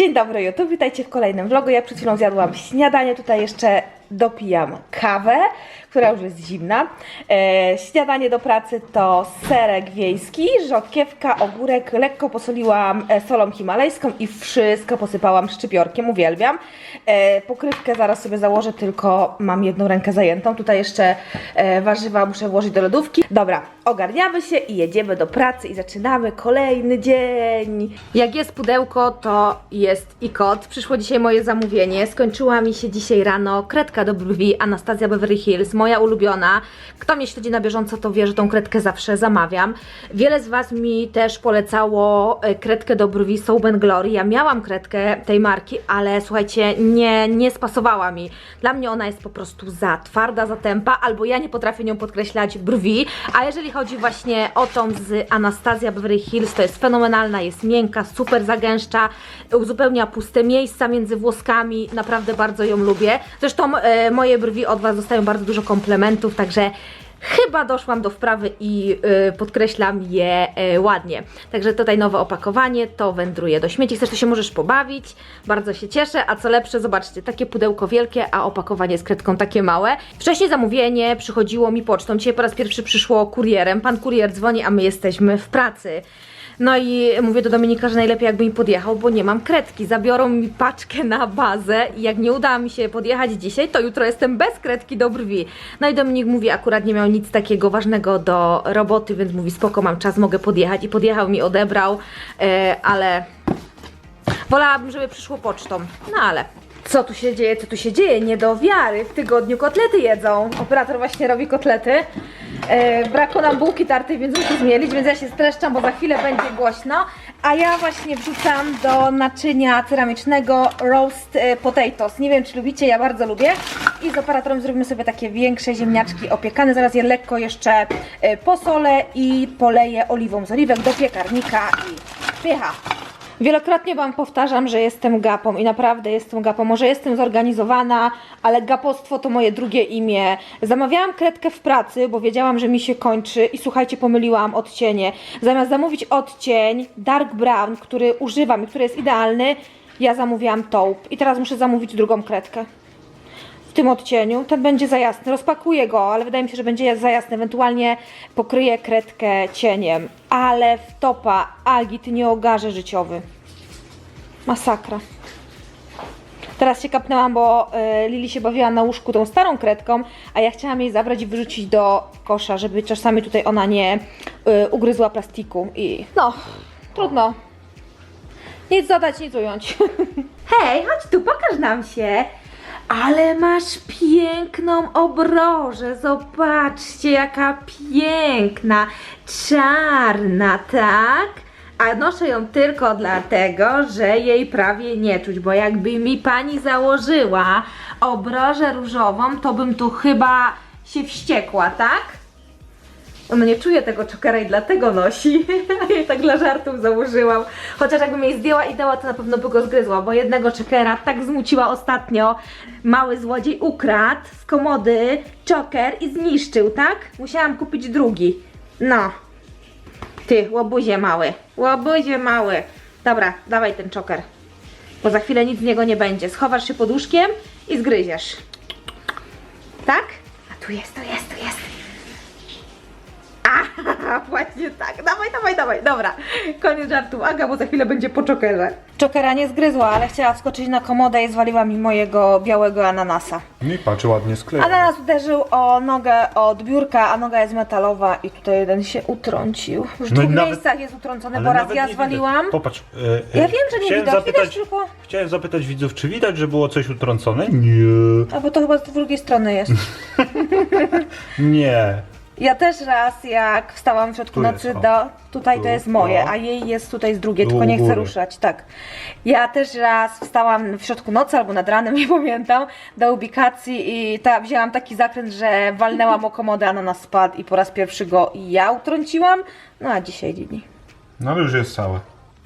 Dzień dobry YouTube, witajcie w kolejnym vlogu. Ja przed chwilą zjadłam śniadanie, tutaj jeszcze dopijam kawę, która już jest zimna. E, śniadanie do pracy to serek wiejski, rzodkiewka, ogórek, lekko posoliłam e, solą himalajską i wszystko posypałam szczypiorkiem, uwielbiam. E, pokrywkę zaraz sobie założę, tylko mam jedną rękę zajętą. Tutaj jeszcze e, warzywa muszę włożyć do lodówki. Dobra, ogarniamy się i jedziemy do pracy i zaczynamy kolejny dzień. Jak jest pudełko, to jest i kod. Przyszło dzisiaj moje zamówienie. Skończyła mi się dzisiaj rano kredka do brwi Anastasia Beverly Hills, moja ulubiona. Kto mnie śledzi na bieżąco, to wie, że tą kredkę zawsze zamawiam. Wiele z Was mi też polecało e, kredkę do brwi Soap Glory. Ja miałam kredkę tej marki, ale słuchajcie, nie, nie spasowała mi. Dla mnie ona jest po prostu za twarda, za tępa, albo ja nie potrafię nią podkreślać brwi. A jeżeli chodzi właśnie o tą z Anastasia Beverly Hills, to jest fenomenalna, jest miękka, super zagęszcza, uzupełnia puste miejsca między włoskami. Naprawdę bardzo ją lubię. Zresztą e, moje brwi od Was dostają bardzo dużo komplementów, także Chyba doszłam do wprawy i y, podkreślam je y, ładnie. Także tutaj nowe opakowanie, to wędruje do śmieci. Chcesz, to się możesz pobawić. Bardzo się cieszę. A co lepsze, zobaczcie, takie pudełko wielkie, a opakowanie z kredką takie małe. Wcześniej zamówienie przychodziło mi pocztą. Dzisiaj po raz pierwszy przyszło kurierem. Pan kurier dzwoni, a my jesteśmy w pracy. No i mówię do Dominika, że najlepiej jakby mi podjechał, bo nie mam kredki. Zabiorą mi paczkę na bazę i jak nie uda mi się podjechać dzisiaj, to jutro jestem bez kredki do brwi. No i Dominik mówi, akurat nie miał nic takiego ważnego do roboty, więc mówi, spoko, mam czas, mogę podjechać. I podjechał mi, odebrał, e, ale wolałabym, żeby przyszło pocztą. No ale co tu się dzieje, co tu się dzieje? Nie do wiary. W tygodniu kotlety jedzą. Operator właśnie robi kotlety. E, brakło nam bułki tartej, więc muszę zmielić, więc ja się streszczam, bo za chwilę będzie głośno. A ja właśnie wrzucam do naczynia ceramicznego roast e, potatoes. Nie wiem, czy lubicie, ja bardzo lubię. I z operatorem zrobimy sobie takie większe ziemniaczki opiekane. Zaraz je lekko jeszcze e, posolę i poleję oliwą z oliwek do piekarnika i pycha. Wielokrotnie Wam powtarzam, że jestem gapą i naprawdę jestem gapą. Może jestem zorganizowana, ale gapostwo to moje drugie imię. Zamawiałam kredkę w pracy, bo wiedziałam, że mi się kończy i słuchajcie, pomyliłam odcienie. Zamiast zamówić odcień dark brown, który używam i który jest idealny, ja zamówiłam taupe i teraz muszę zamówić drugą kredkę w tym odcieniu. Ten będzie za jasny. Rozpakuję go, ale wydaje mi się, że będzie za jasny. Ewentualnie pokryję kredkę cieniem. Ale w topa agit nie ogarze życiowy. Masakra. Teraz się kapnęłam, bo y, Lili się bawiła na łóżku tą starą kredką, a ja chciałam jej zabrać i wyrzucić do kosza, żeby czasami tutaj ona nie y, ugryzła plastiku. I no, trudno. Nic dodać, nic ująć. Hej, chodź tu, pokaż nam się. Ale masz piękną obrożę. Zobaczcie, jaka piękna, czarna, tak? A noszę ją tylko dlatego, że jej prawie nie czuć, bo jakby mi pani założyła obrożę różową, to bym tu chyba się wściekła, tak? Ona nie czuje tego czokera i dlatego nosi. Ja tak dla żartów założyłam. Chociaż jakbym jej zdjęła i dała, to na pewno by go zgryzła, bo jednego czokera tak zmuciła ostatnio. Mały złodziej ukradł z komody czoker i zniszczył, tak? Musiałam kupić drugi. No. Ty, łobuzie mały. Łobuzie mały. Dobra, dawaj ten czoker. Bo za chwilę nic z niego nie będzie. Schowasz się pod łóżkiem i zgryziesz. Tak? A tu jest, tu jest, tu jest. A, właśnie tak. Dawaj, dawaj, dawaj. Dobra, koniec żartu. Aga, bo za chwilę będzie po czokerze. Czokera nie zgryzła, ale chciała wskoczyć na komodę i zwaliła mi mojego białego ananasa. No i patrz, ładnie skleja. Ananas uderzył o nogę od biurka, a noga jest metalowa i tutaj jeden się utrącił. Już w No i dwóch nawet- miejscach jest utrącony, bo raz nawet ja nie zwaliłam. Widać. Popatrz. e, e, Ja wiem, że nie chciałem widać, Zapytać, widać tylko... Chciałem zapytać widzów, czy widać, że było coś utrącone? Nie. A bo to chyba z drugiej strony jest. Nie. Ja też raz, jak wstałam w środku Tu nocy o. do. Tutaj to Tu, jest moje, o. a jej jest tutaj z drugiej, tylko u nie chcę góry. ruszać. Tak. Ja też raz wstałam w środku nocy albo nad ranem, nie pamiętam, do ubikacji i ta, wzięłam taki zakręt, że walnęłam o komodę, a na nas spadł i po raz pierwszy go ja utrąciłam. No a dzisiaj Dini. No ale już jest całe.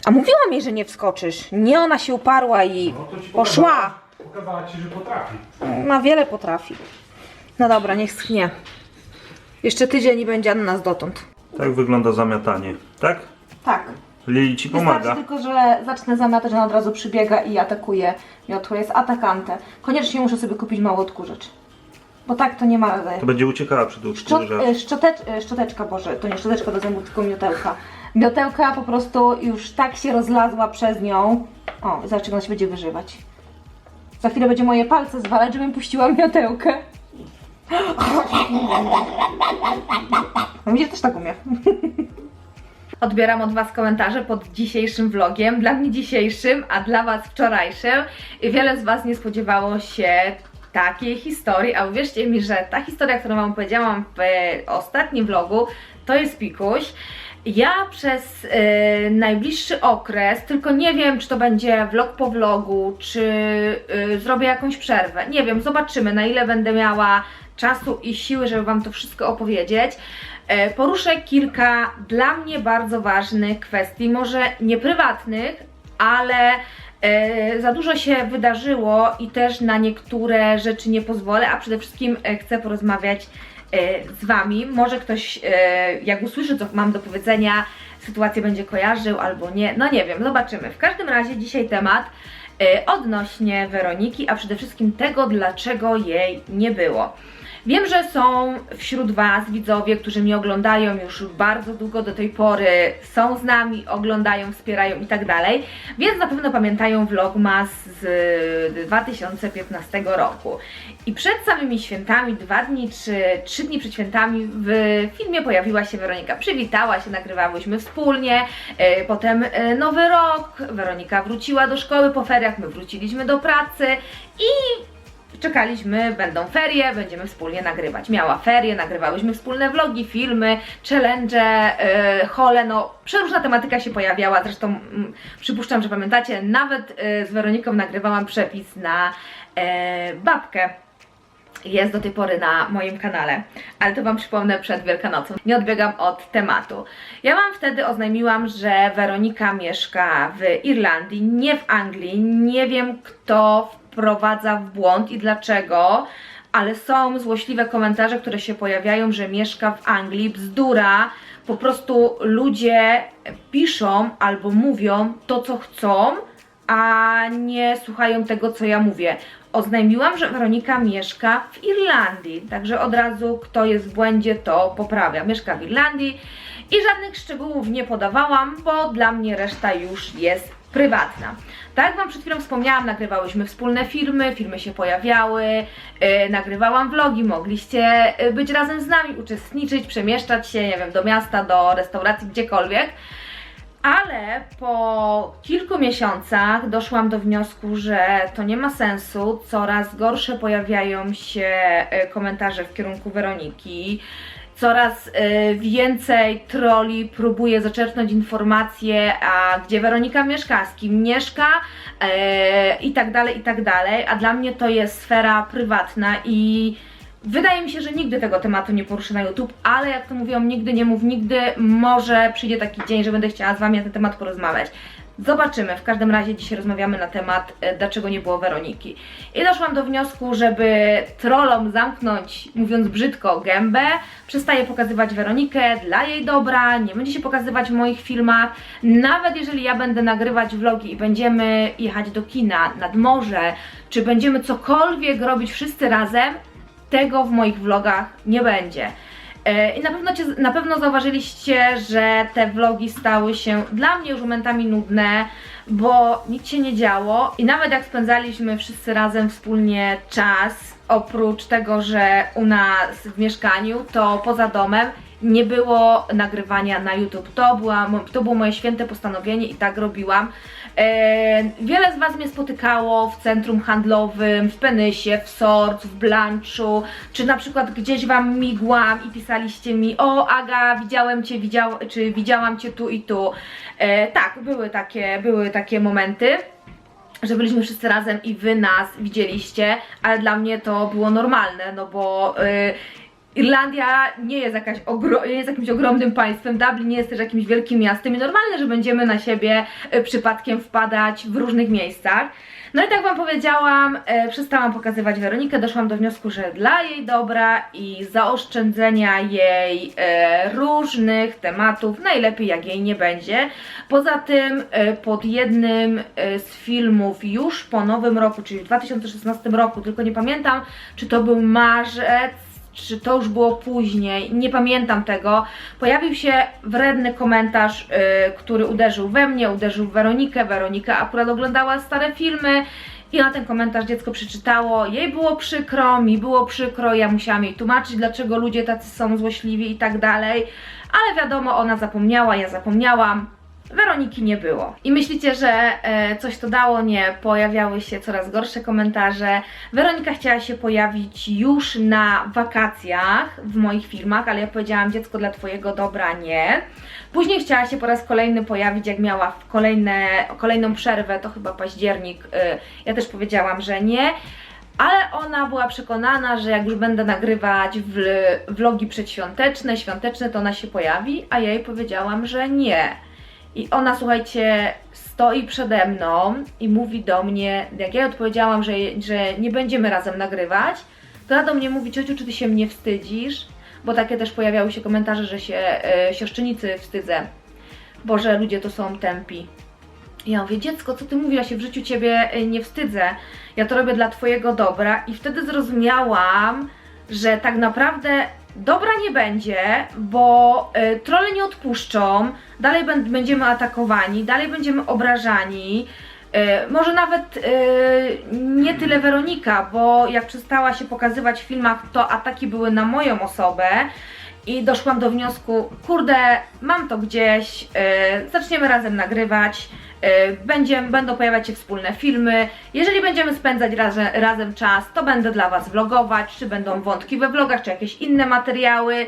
A mówiłam jej, że nie wskoczysz. Nie, ona się uparła i No to ci poszła. pokazała- Pokazała ci, że potrafi. Na wiele potrafi. No dobra, niech schnie. Jeszcze tydzień i będzie nas dotąd. Tak wygląda zamiatanie, tak? Tak. Lili ci Wystarczy pomaga. tylko, że zacznę zamiatać, on od razu przybiega i atakuje miotło. Jest atakante. Koniecznie muszę sobie kupić mały odkurzacz. Bo tak to nie ma... To będzie uciekała przed Szczot, uczciwym e, szczotecz, e, szczoteczka, Boże, to nie szczoteczka do zębów, tylko miotełka. Miotełka po prostu już tak się rozlazła przez nią. O, zobacz, jak ona się będzie wyżywać. Za chwilę będzie moje palce zwalać, żebym puściła miotełkę. No mnie też tak umie. Odbieram od Was komentarze pod dzisiejszym vlogiem. Dla mnie dzisiejszym, a dla Was wczorajszym. I wiele z Was nie spodziewało się takiej historii, a uwierzcie mi, że ta historia, którą Wam powiedziałam w e, ostatnim vlogu, to jest pikuś. Ja przez e, najbliższy okres, tylko nie wiem, czy to będzie vlog po vlogu, czy e, zrobię jakąś przerwę. Nie wiem, zobaczymy, na ile będę miała czasu i siły, żeby Wam to wszystko opowiedzieć. E, Poruszę kilka dla mnie bardzo ważnych kwestii, może nie prywatnych, ale e, za dużo się wydarzyło i też na niektóre rzeczy nie pozwolę, a przede wszystkim e, chcę porozmawiać z Wami. Może ktoś, jak usłyszy, co mam do powiedzenia, sytuację będzie kojarzył albo nie. No nie wiem, zobaczymy. W każdym razie dzisiaj temat odnośnie Weroniki, a przede wszystkim tego, dlaczego jej nie było. Wiem, że są wśród Was widzowie, którzy mnie oglądają już bardzo długo do tej pory, są z nami, oglądają, wspierają i tak dalej, więc na pewno pamiętają vlogmas z 2015 roku. I przed samymi świętami, dwa dni czy trzy dni przed świętami w filmie pojawiła się Weronika. Przywitała się, nagrywałyśmy wspólnie, e, potem e, nowy rok, Weronika wróciła do szkoły po feriach, my wróciliśmy do pracy i czekaliśmy, będą ferie, będziemy wspólnie nagrywać. Miała ferie, nagrywałyśmy wspólne vlogi, filmy, challenge, yy, hole, no przeróżna tematyka się pojawiała, zresztą mm, przypuszczam, że pamiętacie, nawet yy, z Weroniką nagrywałam przepis na yy, babkę. Jest do tej pory na moim kanale, ale to Wam przypomnę przed Wielkanocą. Nie odbiegam od tematu. Ja Wam wtedy oznajmiłam, że Weronika mieszka w Irlandii, nie w Anglii. Nie wiem, kto wprowadza w błąd i dlaczego, ale są złośliwe komentarze, które się pojawiają, że mieszka w Anglii. Bzdura. Po prostu ludzie piszą albo mówią to, co chcą, a nie słuchają tego, co ja mówię. Oznajmiłam, że Weronika mieszka w Irlandii, także od razu kto jest w błędzie, to poprawia. Mieszka w Irlandii i żadnych szczegółów nie podawałam, bo dla mnie reszta już jest prywatna. Tak jak Wam przed chwilą wspomniałam, nagrywałyśmy wspólne filmy, filmy się pojawiały, yy, nagrywałam vlogi, mogliście yy, być razem z nami, uczestniczyć, przemieszczać się, nie wiem, do miasta, do restauracji, gdziekolwiek. Ale po kilku miesiącach doszłam do wniosku, że to nie ma sensu. Coraz gorsze pojawiają się e, komentarze w kierunku Weroniki. Coraz e, więcej troli próbuje zaczerpnąć informacje, a gdzie Weronika mieszka, z kim mieszka e, i tak dalej, i tak dalej. A dla mnie to jest sfera prywatna i Wydaje mi się, że nigdy tego tematu nie poruszę na YouTube, ale jak to mówią, nigdy nie mów nigdy, może przyjdzie taki dzień, że będę chciała z Wami na ten temat porozmawiać. Zobaczymy, w każdym razie dzisiaj rozmawiamy na temat, e, dlaczego nie było Weroniki. I doszłam do wniosku, żeby trollom zamknąć, mówiąc brzydko, gębę, przestaję pokazywać Weronikę dla jej dobra, nie będzie się pokazywać w moich filmach. Nawet jeżeli ja będę nagrywać vlogi i będziemy jechać do kina, nad morze, czy będziemy cokolwiek robić wszyscy razem, tego w moich vlogach nie będzie. E, I na pewno, cię, na pewno zauważyliście, że te vlogi stały się dla mnie już momentami nudne, bo nic się nie działo i nawet jak spędzaliśmy wszyscy razem wspólnie czas, oprócz tego, że u nas w mieszkaniu, to poza domem nie było nagrywania na YouTube. To, była, to było moje święte postanowienie i tak robiłam. E, wiele z Was mnie spotykało w centrum handlowym, w Penysie, w Sorts, w Blanchu, czy na przykład gdzieś Wam migłam i pisaliście mi o Aga, widziałem Cię, widział, czy widziałam Cię tu i tu. E, tak, były takie, były takie momenty że byliśmy wszyscy razem i wy nas widzieliście, ale dla mnie to było normalne, no bo y, Irlandia nie jest, jakaś ogro- jest jakimś ogromnym państwem, Dublin nie jest też jakimś wielkim miastem i normalne, że będziemy na siebie e, przypadkiem wpadać w różnych miejscach. No i tak Wam powiedziałam, e, przestałam pokazywać Weronikę, doszłam do wniosku, że dla jej dobra i zaoszczędzenia jej e, różnych tematów, najlepiej jak jej nie będzie. Poza tym e, pod jednym e, z filmów już po nowym roku, czyli w 2016 roku, tylko nie pamiętam, czy to był marzec, czy to już było później, nie pamiętam tego, pojawił się wredny komentarz, y, który uderzył we mnie, uderzył w Weronikę. Weronika akurat oglądała stare filmy i na ten komentarz dziecko przeczytało. Jej było przykro, mi było przykro, ja musiałam jej tłumaczyć, dlaczego ludzie tacy są złośliwi i tak dalej. Ale wiadomo, ona zapomniała, ja zapomniałam. Weroniki nie było. I myślicie, że e, coś to dało? Nie. Pojawiały się coraz gorsze komentarze. Weronika chciała się pojawić już na wakacjach w moich filmach, ale ja powiedziałam, dziecko dla Twojego dobra nie. Później chciała się po raz kolejny pojawić, jak miała kolejne, kolejną przerwę, to chyba październik. e, ja też powiedziałam, że nie. Ale ona była przekonana, że jak już będę nagrywać vl- vlogi przedświąteczne, świąteczne, to ona się pojawi, a ja jej powiedziałam, że nie. I ona, słuchajcie, stoi przede mną i mówi do mnie, jak ja odpowiedziałam, że, że nie będziemy razem nagrywać, to ona do mnie mówi, ciociu, czy ty się mnie wstydzisz? Bo takie też pojawiały się komentarze, że się e, siostrzynicy wstydzę. Boże, ludzie to są tępi. I Ja mówię, dziecko, co ty mówisz? Ja się w życiu ciebie e, nie wstydzę. Ja to robię dla twojego dobra. I wtedy zrozumiałam, że tak naprawdę dobra nie będzie, bo y, trole nie odpuszczą, dalej bę- będziemy atakowani, dalej będziemy obrażani. Y, może nawet y, nie tyle Weronika, bo jak przestała się pokazywać w filmach, to ataki były na moją osobę. I doszłam do wniosku, kurde, mam to gdzieś, y, zaczniemy razem nagrywać, y, będzie, będą pojawiać się wspólne filmy. Jeżeli będziemy spędzać razem, razem czas, to będę dla Was vlogować, czy będą wątki we vlogach, czy jakieś inne materiały.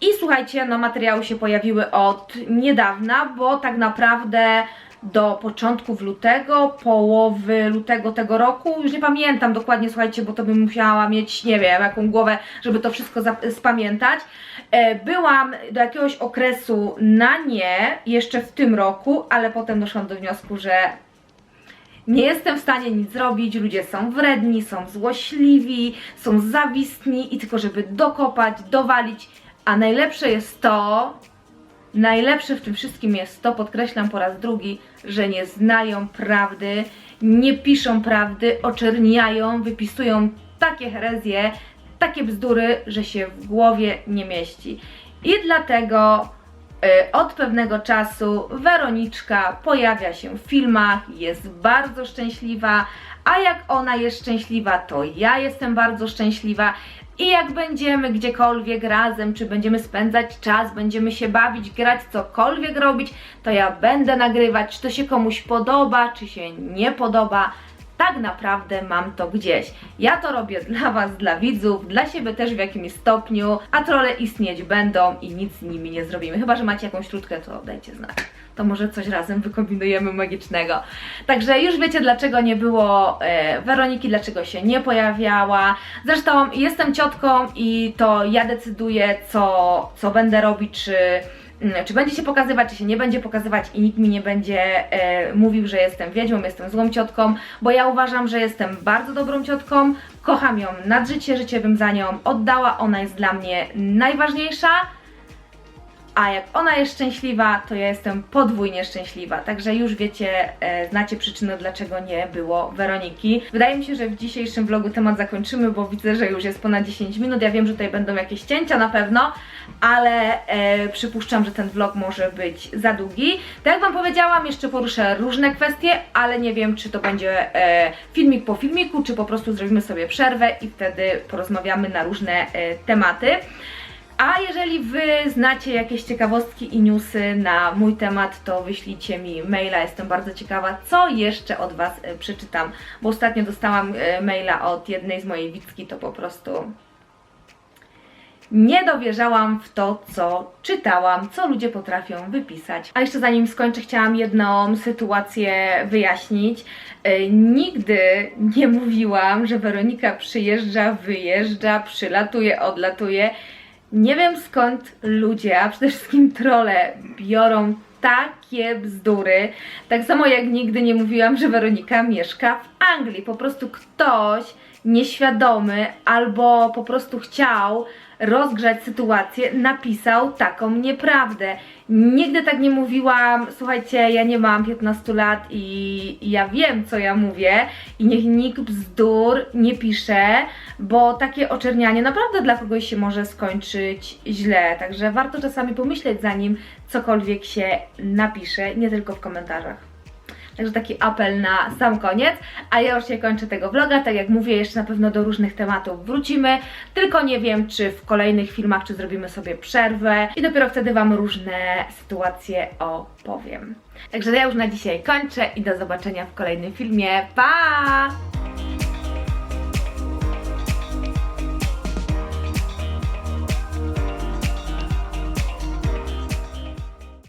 I słuchajcie, no materiały się pojawiły od niedawna, bo tak naprawdę do początków lutego, połowy lutego tego roku, już nie pamiętam dokładnie, słuchajcie, bo to bym musiała mieć, nie wiem, jaką głowę, żeby to wszystko spamiętać. E, Byłam do jakiegoś okresu na nie jeszcze w tym roku, ale potem doszłam do wniosku, że nie jestem w stanie nic zrobić, ludzie są wredni, są złośliwi, są zawistni i tylko żeby dokopać, dowalić, a najlepsze jest to, najlepsze w tym wszystkim jest to, podkreślam po raz drugi, że nie znają prawdy, nie piszą prawdy, oczerniają, wypisują takie herezje, takie bzdury, że się w głowie nie mieści. I dlatego y, od pewnego czasu Weroniczka pojawia się w filmach, jest bardzo szczęśliwa, a jak ona jest szczęśliwa, to ja jestem bardzo szczęśliwa. I jak będziemy gdziekolwiek razem, czy będziemy spędzać czas, będziemy się bawić, grać, cokolwiek robić, to ja będę nagrywać, czy to się komuś podoba, czy się nie podoba. Tak naprawdę mam to gdzieś. Ja to robię dla Was, dla widzów, dla siebie też w jakimś stopniu, a trole istnieć będą i nic z nimi nie zrobimy. Chyba, że macie jakąś trutkę, to dajcie znać. To może coś razem wykombinujemy magicznego. Także już wiecie, dlaczego nie było e, Weroniki, dlaczego się nie pojawiała. Zresztą jestem ciotką i to ja decyduję, co, co będę robić, czy, czy będzie się pokazywać, czy się nie będzie pokazywać i nikt mi nie będzie e, mówił, że jestem wiedźmą, jestem złą ciotką, bo ja uważam, że jestem bardzo dobrą ciotką, kocham ją nad życie, życie bym za nią oddała, ona jest dla mnie najważniejsza. A jak ona jest szczęśliwa, to ja jestem podwójnie szczęśliwa. Także już wiecie, e, znacie przyczynę, dlaczego nie było Weroniki. Wydaje mi się, że w dzisiejszym vlogu temat zakończymy, bo widzę, że już jest ponad 10 minut. Ja wiem, że tutaj będą jakieś cięcia na pewno, ale e, przypuszczam, że ten vlog może być za długi. Tak jak Wam powiedziałam, jeszcze poruszę różne kwestie, ale nie wiem, czy to będzie e, filmik po filmiku, czy po prostu zrobimy sobie przerwę i wtedy porozmawiamy na różne e, tematy. A jeżeli Wy znacie jakieś ciekawostki i newsy na mój temat, to wyślijcie mi maila. Jestem bardzo ciekawa, co jeszcze od Was e, przeczytam, bo ostatnio dostałam e, maila od jednej z mojej widzki, to po prostu nie dowierzałam w to, co czytałam, co ludzie potrafią wypisać. A jeszcze zanim skończę, chciałam jedną sytuację wyjaśnić. E, Nigdy nie mówiłam, że Weronika przyjeżdża, wyjeżdża, przylatuje, odlatuje. Nie wiem skąd ludzie, a przede wszystkim trole biorą takie bzdury. Tak samo jak nigdy nie mówiłam, że Weronika mieszka w Anglii. Po prostu ktoś nieświadomy albo po prostu chciał rozgrzać sytuację, napisał taką nieprawdę. Nigdy tak nie mówiłam, słuchajcie, ja nie mam 15 lat i ja wiem, co ja mówię i niech nikt bzdur nie pisze, bo takie oczernianie naprawdę dla kogoś się może skończyć źle, także warto czasami pomyśleć zanim cokolwiek się napisze, nie tylko w komentarzach. Także taki apel na sam koniec, a ja już nie kończę tego vloga, tak jak mówię, jeszcze na pewno do różnych tematów wrócimy, tylko nie wiem, czy w kolejnych filmach, czy zrobimy sobie przerwę i dopiero wtedy Wam różne sytuacje opowiem. Także ja już na dzisiaj kończę i do zobaczenia w kolejnym filmie. Pa!